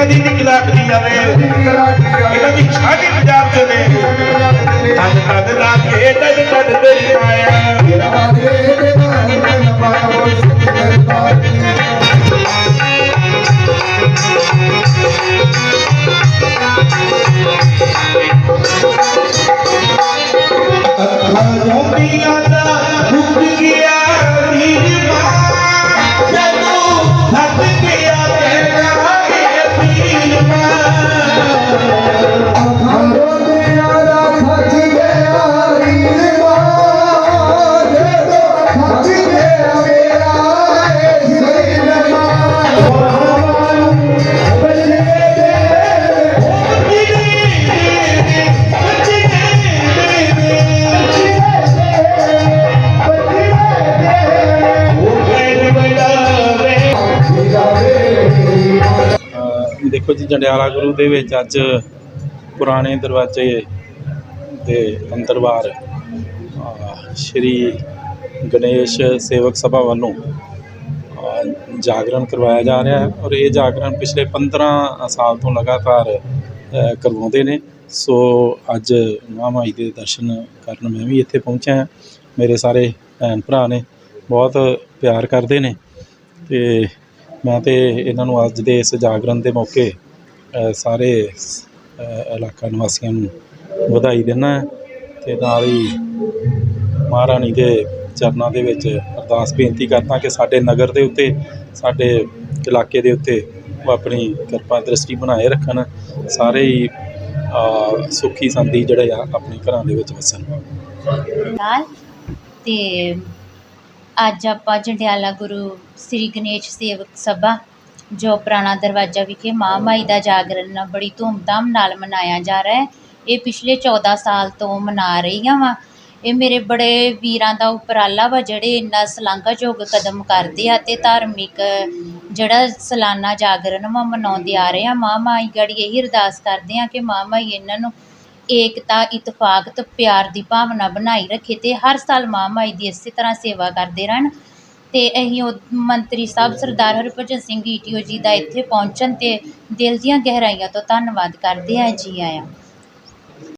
ਜਾਵੇ ਇਹਨਾਂ ਦੀ ਛਾਤੀ ਪੰਜਾਬ ਚ ਨੇ ਤਨ ਤਨ ਰਾਖੇ ਤਨ ਤਨ ਤੇਰੀ ਮਾਇਆ ਜੋਪੀਆਂ ਦਾ ਰੁਕ ਗਿਆ ਵੀਰਵਾ ਜਦੋਂ ਦੇਖੋ ਜੀ, ਜੰਡਿਆਲਾ ਗੁਰੂ ਦੇ ਵਿੱਚ ਅੱਜ ਪੁਰਾਣੇ ਦਰਵਾਜ਼ੇ ਦੇ ਅੰਦਰ ਬਾਹਰ ਸ਼੍ਰੀ ਗਣੇਸ਼ ਸੇਵਕ ਸਭਾ ਵੱਲੋਂ ਜਾਗਰਣ ਕਰਵਾਇਆ ਜਾ ਰਿਹਾ ਹੈ ਔਰ ਇਹ ਜਾਗਰਣ ਪਿਛਲੇ 15 ਸਾਲ ਤੋਂ ਲਗਾਤਾਰ ਕਰਵਾਉਂਦੇ ਨੇ। ਸੋ ਅੱਜ ਮਹਾਮਾਈ ਦੇ ਦਰਸ਼ਨ ਕਰਨ ਮੈਂ ਵੀ ਇੱਥੇ ਪਹੁੰਚਿਆ ਹਾਂ। ਮੇਰੇ ਸਾਰੇ ਭੈਣ ਭਰਾ ਨੇ ਬਹੁਤ ਪਿਆਰ ਕਰਦੇ ਨੇ ਤੇ ਮੈਂ ਤਾਂ ਇਹਨਾਂ ਨੂੰ ਅੱਜ ਦੇ ਇਸ ਜਾਗਰਣ ਦੇ ਮੌਕੇ ਸਾਰੇ ਇਲਾਕਾ ਨਿਵਾਸੀਆਂ ਨੂੰ ਵਧਾਈ ਦਿੰਦਾ ਅਤੇ ਨਾਲ ਹੀ ਮਹਾਰਾਣੀ ਦੇ ਚਰਨਾਂ ਦੇ ਵਿੱਚ ਅਰਦਾਸ ਬੇਨਤੀ ਕਰਦਾ ਕਿ ਸਾਡੇ ਨਗਰ ਦੇ ਉੱਤੇ, ਸਾਡੇ ਇਲਾਕੇ ਦੇ ਉੱਤੇ ਉਹ ਆਪਣੀ ਕਿਰਪਾ ਦ੍ਰਿਸ਼ਟੀ ਬਣਾਏ ਰੱਖਣ, ਸਾਰੇ ਹੀ ਸੁਖੀ ਸੰਦੀ ਜਿਹੜੇ ਆ, ਆਪਣੇ ਘਰਾਂ ਦੇ ਵਿੱਚ ਵਸਣ। ਨਾਲ ਤੇ ਅੱਜ ਆਪਾਂ ਜੰਡਿਆਲਾ ਗੁਰੂ ਸ੍ਰੀ ਗਣੇਸ਼ ਸੇਵਕ ਸਭਾ, ਜੋ ਪੁਰਾਣਾ ਦਰਵਾਜ਼ਾ ਵਿਖੇ ਮਾਂ ਮਾਈ ਦਾ ਜਾਗਰਣ ਬੜੀ ਧੂਮਧਾਮ ਨਾਲ ਮਨਾਇਆ ਜਾ ਰਿਹਾ ਹੈ, ਇਹ ਪਿਛਲੇ 14 ਸਾਲ ਤੋਂ ਮਨਾ ਰਹੀਆਂ ਵਾ। ਇਹ ਮੇਰੇ ਬੜੇ ਵੀਰਾਂ ਦਾ ਉਪਰਾਲਾ ਵਾ, ਜਿਹੜੇ ਇੰਨਾ ਸ਼ਲਾਘਾਯੋਗ ਕਦਮ ਕਰਦੇ ਆ ਤੇ ਧਾਰਮਿਕ ਜਿਹੜਾ ਸਲਾਨਾ ਜਾਗਰਣ ਵਾ ਮਨਾਉਂਦੇ ਆ ਰਹੇ ਆ। ਮਾਈ ਗੜੀ ਇਹੀ ਅਰਦਾਸ ਕਰਦੇ ਆ ਕਿ ਮਾਂ ਮਾਈ ਇਹਨਾਂ ਨੂੰ ਏਕਤਾ, ਇਤਫਾਕ ਤੇ ਪਿਆਰ ਦੀ ਭਾਵਨਾ ਬਣਾਈ ਰੱਖੇ ਤੇ ਹਰ ਸਾਲ ਮਾਂ ਮਾਈ ਦੀ ਇਸੇ ਤਰ੍ਹਾਂ ਸੇਵਾ ਕਰਦੇ ਰਹਿਣ। ਤੇ ਅਸੀਂ ਉਹ ਮੰਤਰੀ ਸਾਹਿਬ ਸਰਦਾਰ ਹਰਭਜਨ ਸਿੰਘ ਈਟੀਓ ਜੀ ਦਾ ਇੱਥੇ ਪਹੁੰਚਣ ਤੇ ਦਿਲ ਦੀਆਂ ਗਹਿਰਾਈਆਂ ਤੋਂ ਧੰਨਵਾਦ ਕਰਦੇ ਹਾਂ। ਜੀ ਆਇਆਂ।